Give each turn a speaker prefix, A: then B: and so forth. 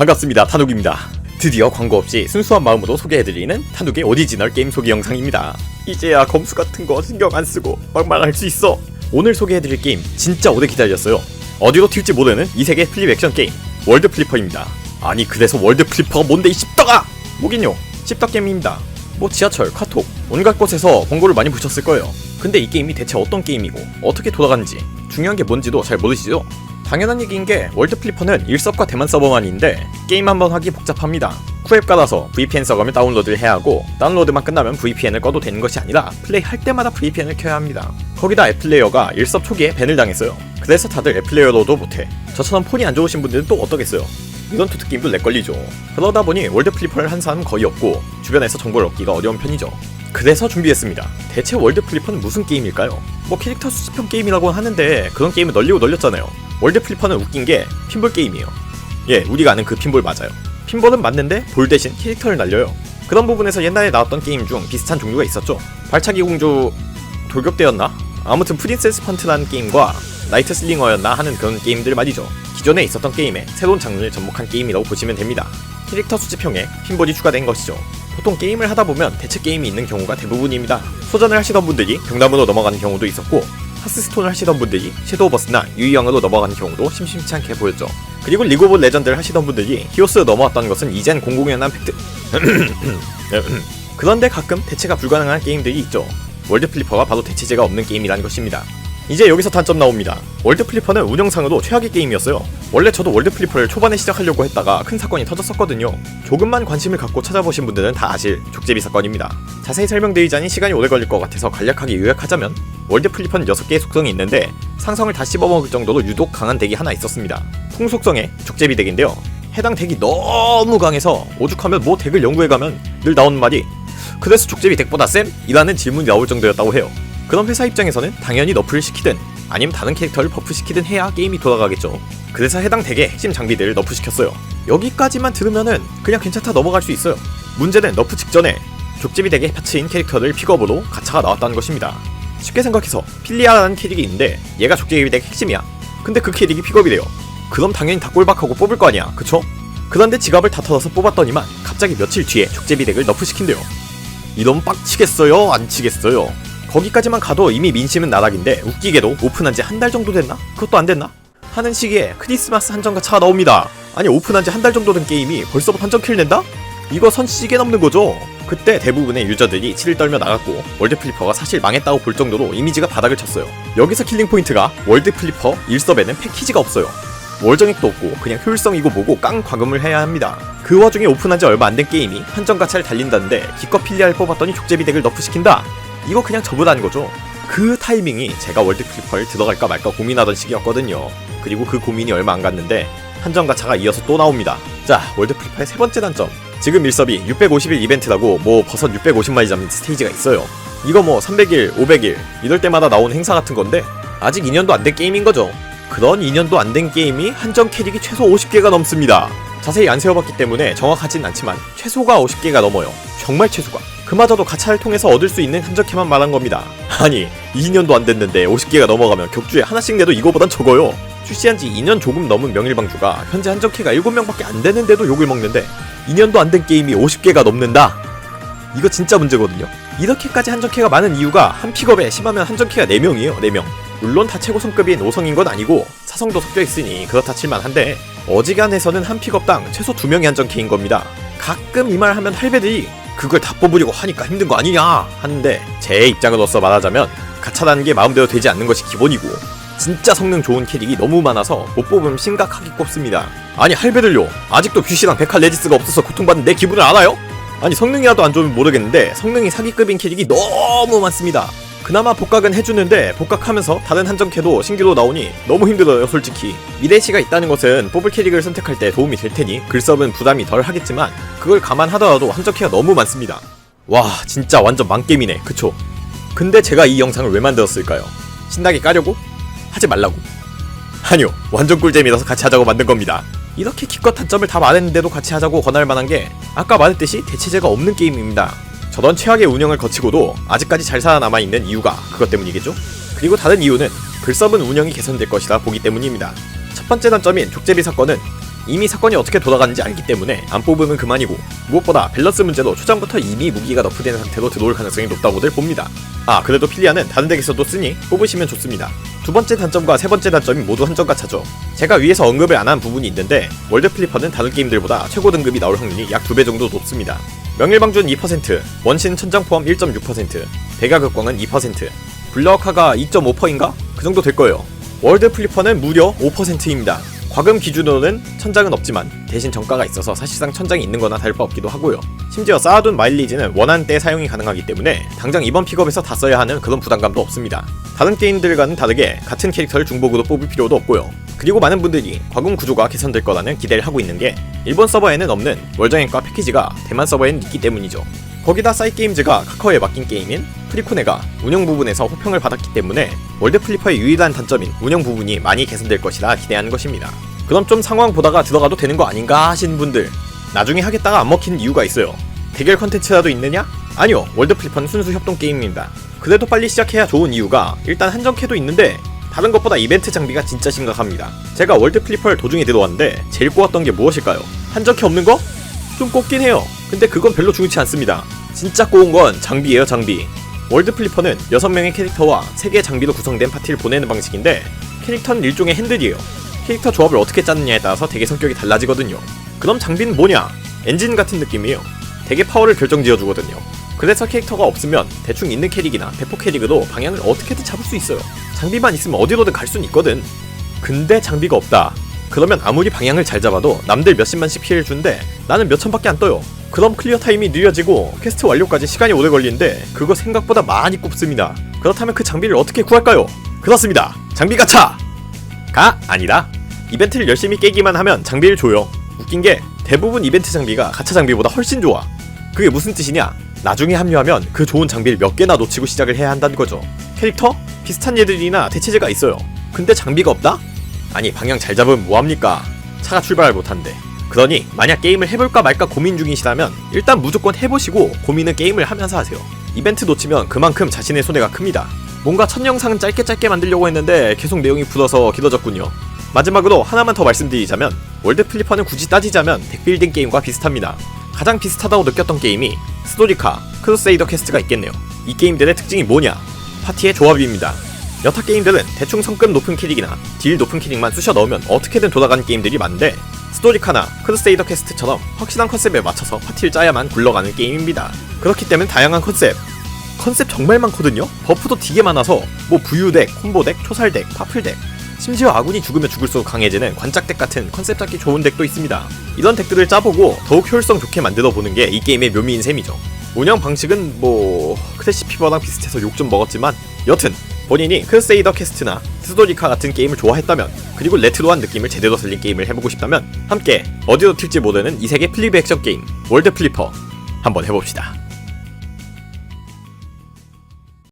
A: 반갑습니다. 탄욱입니다. 드디어 광고 없이 순수한 마음으로 소개해드리는 탄욱의 오리지널 게임 소개 영상입니다. 이제야 검수 같은 거 신경 안 쓰고 막말 할 수 있어. 오늘 소개해드릴 게임 진짜 오래 기다렸어요. 어디로 튈지 모르는 이 세계 플립 액션 게임 월드 플리퍼입니다. 아니 그래서 월드 플리퍼가 뭔데 이 씹덕아! 뭐긴요. 씹덕 게임입니다. 뭐 지하철, 카톡, 온갖 곳에서 광고를 많이 보셨을 거예요. 근데 이 게임이 대체 어떤 게임이고 어떻게 돌아가는지 중요한 게 뭔지도 잘 모르시죠? 당연한 얘기인 게 월드 플리퍼는 일섭과 대만 서버만 있는데 게임 한번 하기 복잡합니다. 쿠앱 깔아서 VPN 서버를 다운로드를 해야 하고 다운로드만 끝나면 VPN을 꺼도 되는 것이 아니라 플레이 할 때마다 VPN을 켜야 합니다. 거기다 앱플레이어가 일섭 초기에 밴을 당했어요. 그래서 다들 앱플레이어로도 못해. 저처럼 폰이 안 좋으신 분들은 또 어떠겠어요? 이런 투트 게임도 렉 걸리죠. 그러다 보니 월드 플리퍼를 한 사람은 거의 없고 주변에서 정보를 얻기가 어려운 편이죠. 그래서 준비했습니다. 대체 월드 플리퍼는 무슨 게임일까요? 뭐 캐릭터 수집형 게임이라고 하는데 그런 게임을 널리고 널렸잖아요. 월드 플리퍼는 웃긴 게 핀볼 게임이에요. 예, 우리가 아는 그 핀볼 맞아요. 핀볼은 맞는데 볼 대신 캐릭터를 날려요. 그런 부분에서 옛날에 나왔던 게임 중 비슷한 종류가 있었죠. 발차기 공주 돌격대였나? 아무튼 프린세스 펀트라는 게임과 나이트 슬링어였나 하는 그런 게임들 말이죠. 기존에 있었던 게임에 새로운 장르를 접목한 게임이라고 보시면 됩니다. 캐릭터 수집형에 핀볼이 추가된 것이죠. 보통 게임을 하다 보면 대체 게임이 있는 경우가 대부분입니다. 소전을 하시던 분들이 경담으로 넘어가는 경우도 있었고 하스스톤을 하시던 분들이 섀도우버스나 유이형으로 넘어가는 경우도 심심치 않게 보였죠. 그리고 리그 오브 레전드를 하시던 분들이 히오스로 넘어왔다는 것은 이젠 공공연한 팩트. 그런데 가끔 대체가 불가능한 게임들이 있죠. 월드 플리퍼가 바로 대체제가 없는 게임이라는 것입니다. 이제 여기서 단점 나옵니다. 월드 플리퍼는 운영상으로 최악의 게임이었어요. 원래 저도 월드 플리퍼를 초반에 시작하려고 했다가 큰 사건이 터졌었거든요. 조금만 관심을 갖고 찾아보신 분들은 다 아실 족제비 사건입니다. 자세히 설명드리자니 시간이 오래 걸릴 것 같아서 간략하게 요약하자면 월드 플리퍼는 6개의 속성이 있는데 상성을 다 씹어먹을 정도로 유독 강한 덱이 하나 있었습니다. 풍속성의 족제비 덱인데요. 해당 덱이 너무 강해서 오죽하면 뭐 덱을 연구해가면 늘 나오는 말이 그래서 족제비 덱보다 쌤? 이라는 질문이 나올 정도였다고 해요. 그럼 회사 입장에서는 당연히 너프를 시키든 아니면 다른 캐릭터를 버프시키든 해야 게임이 돌아가겠죠. 그래서 해당 덱의 핵심 장비들을 너프시켰어요. 여기까지만 들으면은 그냥 괜찮다 넘어갈 수 있어요. 문제는 너프 직전에 족제비 덱의 파츠인 캐릭터를 픽업으로 가차가 나왔다는 것입니다. 쉽게 생각해서 필리아라는 캐릭이 있는데 얘가 족제비 덱 핵심이야. 근데 그 캐릭이 픽업이 돼요. 그럼 당연히 다 꼴박하고 뽑을 거 아니야. 그쵸? 그런데 지갑을 다 털어서 뽑았더니만 갑자기 며칠 뒤에 족제비 덱을 너프시킨대요. 이런 빡치겠어요? 안 치겠어요? 거기까지만 가도 이미 민심은 나락인데 웃기게도 오픈한 지 한 달 정도 됐나? 그것도 안 됐나? 하는 시기에 크리스마스 한정가 차가 나옵니다. 아니 오픈한 지 한 달 정도 된 게임이 벌써부터 한정킬 낸다? 이거 선 시계 넘는 거죠. 그때 대부분의 유저들이 치를 떨며 나갔고 월드 플리퍼가 사실 망했다고 볼 정도로 이미지가 바닥을 쳤어요. 여기서 킬링 포인트가 월드 플리퍼 1섭에는 패키지가 없어요. 월정액도 없고 그냥 효율성이고 뭐고 깡 과금을 해야 합니다. 그 와중에 오픈한 지 얼마 안 된 게임이 한정 가차를 달린다는데 기껏 필리아를 뽑았더니 족제비 덱을 너프시킨다? 이거 그냥 저보다는 거죠. 그 타이밍이 제가 월드 클리퍼를 들어갈까 말까 고민하던 시기였거든요. 그리고 그 고민이 얼마 안 갔는데 한정 가차가 이어서 또 나옵니다. 자, 월드 클리퍼의 세 번째 단점. 지금 일섭이 650일 이벤트라고 뭐 버섯 650마리 잡는 스테이지가 있어요. 이거 뭐 300일, 500일 이럴 때마다 나오는 행사 같은 건데 아직 2년도 안 된 게임인 거죠. 그런 2년도 안 된 게임이 한정 캐릭이 최소 50개가 넘습니다. 자세히 안 세어봤기 때문에 정확하진 않지만 최소가 50개가 넘어요. 정말 최소가. 그마저도 가차를 통해서 얻을 수 있는 한정캐만 말한 겁니다. 아니 2년도 안 됐는데 50개가 넘어가면 격주에 하나씩 내도 이거보단 적어요. 출시한 지 2년 조금 넘은 명일방주가 현재 한정캐가 7명밖에 안 되는데도 욕을 먹는데 2년도 안 된 게임이 50개가 넘는다? 이거 진짜 문제거든요. 이렇게까지 한정캐가 많은 이유가 한 픽업에 심하면 한정캐가 4명이에요, 4명. 물론 다 최고 성급인 5성인 건 아니고 사성도 섞여 있으니 그렇다 칠만한데 어지간해서는 한 픽업당 최소 2명이 한정캐인 겁니다. 가끔 이 말 하면 할배들이 그걸 다 뽑으려고 하니까 힘든 거 아니냐 하는데 제 입장으로서 말하자면 가차라는 게 마음대로 되지 않는 것이 기본이고 진짜 성능 좋은 캐릭이 너무 많아서 못 뽑으면 심각하게 꼽습니다. 아니 할배들요 아직도 뷰시랑 백할 레지스가 없어서 고통받는 내 기분을 알아요? 아니 성능이라도 안 좋으면 모르겠는데 성능이 사기급인 캐릭이 너무 많습니다. 그나마 복각은 해주는데 복각하면서 다른 한정캐도 신규로 나오니 너무 힘들어요 솔직히. 미래시가 있다는 것은 뽑을 캐릭을 선택할 때 도움이 될 테니 글섭은 부담이 덜 하겠지만 그걸 감안하더라도 한정캐가 너무 많습니다. 와 진짜 완전 망게임이네. 그쵸? 근데 제가 이 영상을 왜 만들었을까요? 신나게 까려고? 하지 말라고. 아니요 완전 꿀잼이라서 같이 하자고 만든 겁니다. 이렇게 기껏 단점을 다 말했는데도 같이 하자고 권할 만한 게 아까 말했듯이 대체제가 없는 게임입니다 저런 최악의 운영을 거치고도 아직까지 잘 살아남아 있는 이유가 그것 때문이겠죠? 그리고 다른 이유는 글섭은 운영이 개선될 것이라 보기 때문입니다. 첫 번째 단점인 족제비 사건은 이미 사건이 어떻게 돌아가는지 알기 때문에 안 뽑으면 그만이고 무엇보다 밸런스 문제도 초장부터 이미 무기가 너프된 상태로 들어올 가능성이 높다고들 봅니다. 아 그래도 필리아는 다른 덱에서도 쓰니 뽑으시면 좋습니다. 두 번째 단점과 세 번째 단점이 모두 한점같차죠. 제가 위에서 언급을 안 한 부분이 있는데 월드 플리퍼는 다른 게임들보다 최고 등급이 나올 확률이 약 두 배 정도 높습니다. 명일방준 2%, 원신 천장 포함 1.6%, 대가극광은 2%, 블러카가 2.5%인가? 그 정도 될 거예요. 월드 플리퍼는 무려 5%입니다. 과금 기준으로는 천장은 없지만 대신 정가가 있어서 사실상 천장이 있는 거나 다를 바 없기도 하고요. 심지어 쌓아둔 마일리지는 원하는 때 사용이 가능하기 때문에 당장 이번 픽업에서 다 써야 하는 그런 부담감도 없습니다. 다른 게임들과는 다르게 같은 캐릭터를 중복으로 뽑을 필요도 없고요. 그리고 많은 분들이 과금 구조가 개선될 거라는 기대를 하고 있는 게 일본 서버에는 없는 월정액과 패키지가 대만 서버에는 있기 때문이죠. 거기다 사이게임즈가 카카오에 맡긴 게임인 프리코네가 운영 부분에서 호평을 받았기 때문에 월드 플리퍼의 유일한 단점인 운영 부분이 많이 개선될 것이라 기대하는 것입니다. 그럼 좀 상황 보다가 들어가도 되는 거 아닌가 하시는 분들 나중에 하겠다가 안 먹히는 이유가 있어요. 대결 컨텐츠라도 있느냐? 아니요. 월드 플리퍼는 순수 협동 게임입니다. 그래도 빨리 시작해야 좋은 이유가 일단 한정캐도 있는데 다른 것보다 이벤트 장비가 진짜 심각합니다. 제가 월드 플리퍼를 도중에 들어왔는데 제일 꼬았던 게 무엇일까요? 한정캐 없는 거? 좀 꼽긴 해요. 근데 그건 별로 중요치 않습니다. 진짜 꼬운 건 장비예요, 장비. 월드 플리퍼는 6명의 캐릭터와 3개의 장비로 구성된 파티를 보내는 방식인데 캐릭터는 일종의 핸들이에요. 캐릭터 조합을 어떻게 짜느냐에 따라서 되게 성격이 달라지거든요. 그럼 장비는 뭐냐? 엔진 같은 느낌이에요. 되게 파워를 결정지어 주거든요. 그래서 캐릭터가 없으면 대충 있는 캐릭이나 대포 캐릭으로 방향을 어떻게든 잡을 수 있어요. 장비만 있으면 어디로든 갈 수는 있거든. 근데 장비가 없다. 그러면 아무리 방향을 잘 잡아도 남들 몇십만씩 피해를 주는데 나는 몇천밖에 안 떠요. 그럼 클리어 타임이 느려지고 퀘스트 완료까지 시간이 오래 걸리는데 그거 생각보다 많이 꼽습니다. 그렇다면 그 장비를 어떻게 구할까요? 그렇습니다. 장비 가 차! 가 아니다. 이벤트를 열심히 깨기만 하면 장비를 줘요. 웃긴 게 대부분 이벤트 장비가 가차 장비보다 훨씬 좋아. 그게 무슨 뜻이냐? 나중에 합류하면 그 좋은 장비를 몇 개나 놓치고 시작을 해야 한다는 거죠. 캐릭터? 비슷한 얘들이나 대체제가 있어요. 근데 장비가 없다? 아니 방향 잘 잡으면 뭐합니까? 차가 출발을 못한대. 그러니 만약 게임을 해볼까 말까 고민 중이시라면 일단 무조건 해보시고 고민은 게임을 하면서 하세요. 이벤트 놓치면 그만큼 자신의 손해가 큽니다. 뭔가 첫 영상은 짧게 짧게 만들려고 했는데 계속 내용이 굳어서 길어졌군요. 마지막으로 하나만 더 말씀드리자면 월드 플리퍼는 굳이 따지자면 덱빌딩 게임과 비슷합니다. 가장 비슷하다고 느꼈던 게임이 스토리카, 크루세이더 퀘스트가 있겠네요. 이 게임들의 특징이 뭐냐? 파티의 조합입니다. 여타 게임들은 대충 성급 높은 캐릭이나 딜 높은 캐릭만 쑤셔 넣으면 어떻게든 돌아가는 게임들이 많은데 스토리카나 크루세이더 퀘스트처럼 확실한 컨셉에 맞춰서 파티를 짜야만 굴러가는 게임입니다. 그렇기 때문에 다양한 컨셉, 컨셉 정말 많거든요? 버프도 되게 많아서 뭐 부유덱, 콤보덱, 초살덱, 파플덱 심지어 아군이 죽으면 죽을수록 강해지는 관짝덱 같은 컨셉 잡기 좋은 덱도 있습니다. 이런 덱들을 짜보고 더욱 효율성 좋게 만들어 보는 게 이 게임의 묘미인 셈이죠. 운영 방식은 뭐 크래시 피버랑 비슷해서 욕 좀 먹었지만 여튼 본인이 크루세이더 퀘스트나 스토리카 같은 게임을 좋아했다면 그리고 레트로한 느낌을 제대로 살린 게임을 해보고 싶다면 함께 어디로 튈지 모르는 이 세계 플리브 액션 게임 월드 플리퍼 한번 해봅시다.